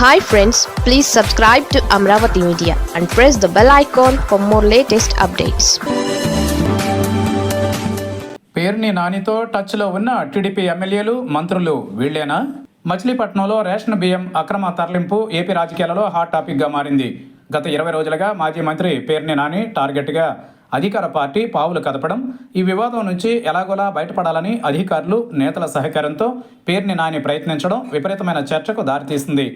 Hi friends please subscribe to Amaravati media and press the bell icon for more latest updates Perni నానితో టచ్లో ఉన్న TDP ఎమ్మెల్యేలు మంత్రులు వీళ్ళేనా? మచిలీపట్నంలో ration బియ్యం అక్రమ తరలింపు ఏపీ రాజకీయాలలో హాట్ టాపిక్గా మారింది. గత ఇరవై రోజులుగా మాజీ మంత్రి పేర్ని నాని టార్గెట్గా అధికార పార్టీ పావులు కదపడం ఈ వివాదం నుంచి ఎలాగోలా బయటపడాలని అధికారులు నేతల సహకారంతో పేర్ని నాని ప్రయత్నించడం విపరీతమైన చర్చకు దారితీసింది.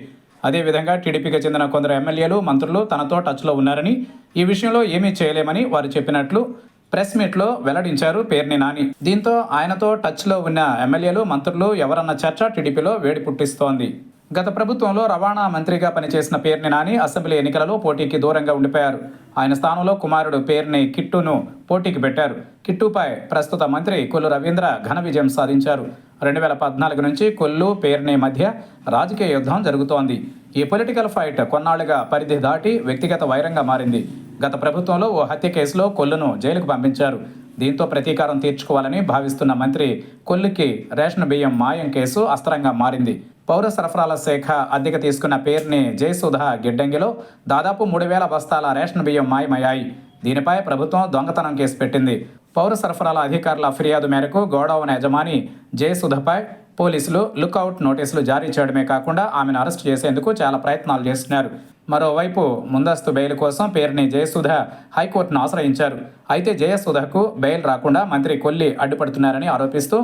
అదేవిధంగా టీడీపీకి చెందిన కొందరు ఎమ్మెల్యేలు మంత్రులు తనతో టచ్లో ఉన్నారని ఈ విషయంలో ఏమీ చేయలేమని వారు చెప్పినట్లు ప్రెస్ మీట్లో వెల్లడించారు పేర్ని నాని. దీంతో ఆయనతో టచ్లో ఉన్న ఎమ్మెల్యేలు మంత్రులు ఎవరన్న చర్చ టీడీపీలో వేడి పుట్టిస్తోంది. గత ప్రభుత్వంలో రవాణా మంత్రిగా పనిచేసిన పేర్ని నాని అసెంబ్లీ ఎన్నికలలో పోటీకి దూరంగా ఉండిపోయారు. ఆయన స్థానంలో కుమారుడు పేర్ని కిట్టును పోటీకి పెట్టారు. కిట్టుపై ప్రస్తుత మంత్రి కొల్లు రవీంద్ర ఘన విజయం సాధించారు. రెండు వేల పద్నాలుగు నుంచి కొల్లు పేర్ని మధ్య రాజకీయ యుద్ధం జరుగుతోంది. ఈ పొలిటికల్ ఫైట్ కొన్నాళ్ళుగా పరిధి దాటి వ్యక్తిగత వైరంగా మారింది. గత ప్రభుత్వంలో ఓ హత్య కేసులో కొల్లును జైలుకు పంపించారు. దీంతో ప్రతీకారం తీర్చుకోవాలని భావిస్తున్న మంత్రి కొల్లుకి రేషన్ బియ్యం మాయం కేసు అస్త్రంగా మారింది. పౌర సరఫరాల శాఖ అద్దెకు తీసుకున్న పేరుని జయసుధ గిడ్డంగిలో దాదాపు మూడు వేల బస్తాల రేషన్ బియ్యం మాయమయ్యాయి. దీనిపై ప్రభుత్వం దొంగతనం కేసు పెట్టింది. పౌర సరఫరాల అధికారుల ఫిర్యాదు మేరకు గోడౌన్ యజమాని జయసుధపై పోలీసులు లుకౌట్ నోటీసులు జారీ చేయడమే కాకుండా ఆమెను అరెస్ట్ చేసేందుకు చాలా ప్రయత్నాలు చేస్తున్నారు. మరోవైపు ముందస్తు బెయిల్ కోసం పేరుని జయసుధ హైకోర్టును ఆశ్రయించారు. అయితే జయసుధకు బెయిల్ రాకుండా మంత్రి కొల్లి అడ్డుపడుతున్నారని ఆరోపిస్తూ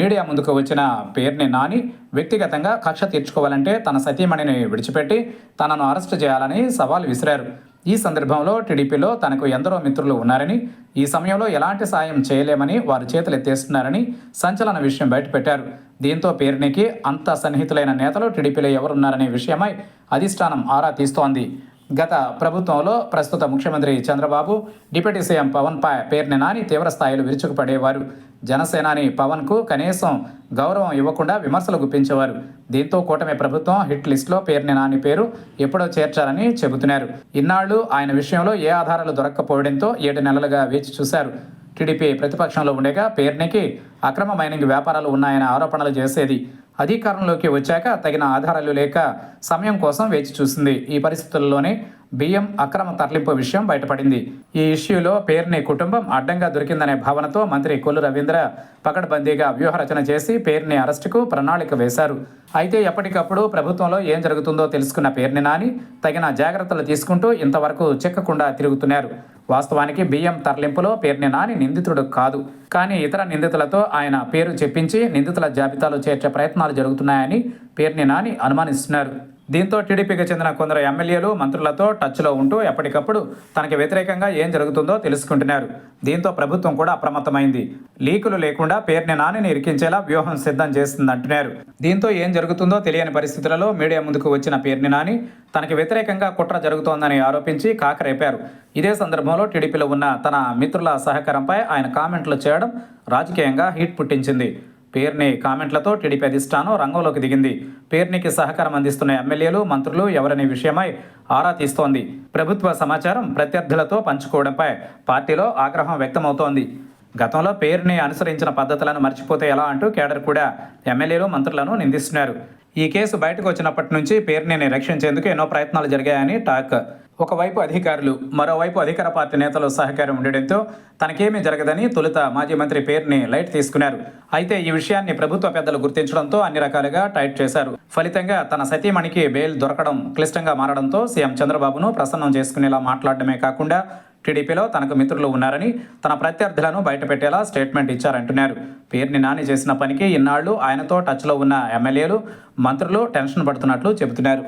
మీడియా ముందుకు వచ్చిన పేరుని నాని వ్యక్తిగతంగా కక్ష తీర్చుకోవాలంటే తన సతీమణిని విడిచిపెట్టి తనను అరెస్టు చేయాలని సవాల్ విసిరారు. ఈ సందర్భంలో టీడీపీలో తనకు ఎందరో మిత్రులు ఉన్నారని ఈ సమయంలో ఎలాంటి సాయం చేయలేమని వారు చేతులు ఎత్తేస్తున్నారని సంచలన విషయం బయటపెట్టారు. దీంతో పేరునికి అంత సన్నిహితులైన నేతలు టీడీపీలో ఎవరున్నారనే విషయమై అధిష్టానం ఆరా తీస్తోంది. గత ప్రభుత్వంలో ప్రస్తుత ముఖ్యమంత్రి చంద్రబాబు డిప్యూటీ సీఎం పవన్ పై పేరుని నాని తీవ్ర స్థాయిలో విరుచుకుపడేవారు. జనసేనాని పవన్కు కనీసం గౌరవం ఇవ్వకుండా విమర్శలు గుప్పించేవారు. దీంతో కూటమి ప్రభుత్వం హిట్ లిస్టులో పేరుని నాని పేరు ఎప్పుడో చేర్చారని చెబుతున్నారు. ఇన్నాళ్ళు ఆయన విషయంలో ఏ ఆధారాలు దొరక్కపోవడంతో ఏడు నెలలుగా వేచి చూశారు. టీడీపీ ప్రతిపక్షంలో ఉండగా పేర్నికి అక్రమ మైనింగ్ వ్యాపారాలు ఉన్నాయనే ఆరోపణలు చేసేది. అధికారంలోకి వచ్చాక తగిన ఆధారాలు లేక సమయం కోసం వేచి చూసింది. ఈ పరిస్థితుల్లోనే బియ్యం అక్రమ తరలింపు విషయం బయటపడింది. ఈ ఇష్యూలో పేరుని కుటుంబం అడ్డంగా దొరికిందనే భావనతో మంత్రి కొల్లు రవీంద్ర పకడ్బందీగా వ్యూహరచన చేసి పేరుని అరెస్టుకు ప్రణాళిక వేశారు. అయితే ఎప్పటికప్పుడు ప్రభుత్వంలో ఏం జరుగుతుందో తెలుసుకున్న పేరుని నాని తగిన జాగ్రత్తలు తీసుకుంటూ ఇంతవరకు చిక్కకుండా తిరుగుతున్నారు. వాస్తవానికి బియ్యం తరలింపులో పేర్ని నాని నిందితుడు కాదు. కానీ ఇతర నిందితులతో ఆయన పేరు చెప్పించి నిందితుల జాబితాలో చేర్చే ప్రయత్నాలు జరుగుతున్నాయని పేర్ని నాని అనుమానిస్తున్నారు. దీంతో టీడీపీకి చెందిన కొందరు ఎమ్మెల్యేలు మంత్రులతో టచ్లో ఉంటూ ఎప్పటికప్పుడు తనకి వ్యతిరేకంగా ఏం జరుగుతుందో తెలుసుకుంటున్నారు. దీంతో ప్రభుత్వం కూడా అప్రమత్తమైంది. లీకులు లేకుండా పేరుని నానిని ఇరికించేలా వ్యూహం సిద్ధం చేస్తుందంటున్నారు. దీంతో ఏం జరుగుతుందో తెలియని పరిస్థితులలో మీడియా ముందుకు వచ్చిన పేరుని నాని తనకి వ్యతిరేకంగా కుట్ర జరుగుతోందని ఆరోపించి కాకరేపారు. ఇదే సందర్భంలో టీడీపీలో ఉన్న తన మిత్రుల సహకారంపై ఆయన కామెంట్లు చేయడం రాజకీయంగా హీట్ పుట్టించింది. పేర్ని కామెంట్లతో టీడీపీ అధిష్టానం రంగంలోకి దిగింది. పేర్నికి సహకారం అందిస్తున్న ఎమ్మెల్యేలు మంత్రులు ఎవరనే విషయమై ఆరా తీస్తోంది. ప్రభుత్వ సమాచారం ప్రత్యర్థులతో పంచుకోవడంపై పార్టీలో ఆగ్రహం వ్యక్తమవుతోంది. గతంలో పేరుని అనుసరించిన పద్ధతులను మర్చిపోతే ఎలా అంటూ కేడర్ కూడా ఎమ్మెల్యేలు మంత్రులను నిందిస్తున్నారు. ఈ కేసు బయటకు వచ్చినప్పటి నుంచి పేరుని రక్షించేందుకు ఎన్నో ప్రయత్నాలు జరిగాయని టాక్. ఒకవైపు అధికారులు మరోవైపు అధికార పార్టీ నేతలు సహకారం ఉండడంతో తనకేమీ జరగదని తొలుత మాజీ మంత్రి పేరుని లైట్ తీసుకున్నారు. అయితే ఈ విషయాన్ని ప్రభుత్వ పెద్దలు గుర్తించడంతో అన్ని రకాలుగా టైట్ చేశారు. ఫలితంగా తన సతీమణికి బెయిల్ దొరకడం క్లిష్టంగా మారడంతో సీఎం చంద్రబాబును ప్రసన్నం చేసుకునేలా మాట్లాడడమే కాకుండా టీడీపీలో తనకు మిత్రులు ఉన్నారని తన ప్రత్యర్థులను బయటపెట్టేలా స్టేట్మెంట్ ఇచ్చారంటున్నారు. పేరుని నాని చేసిన పనికి ఇన్నాళ్ళు ఆయనతో టచ్లో ఉన్న ఎమ్మెల్యేలు మంత్రులు టెన్షన్ పడుతున్నట్లు చెబుతున్నారు.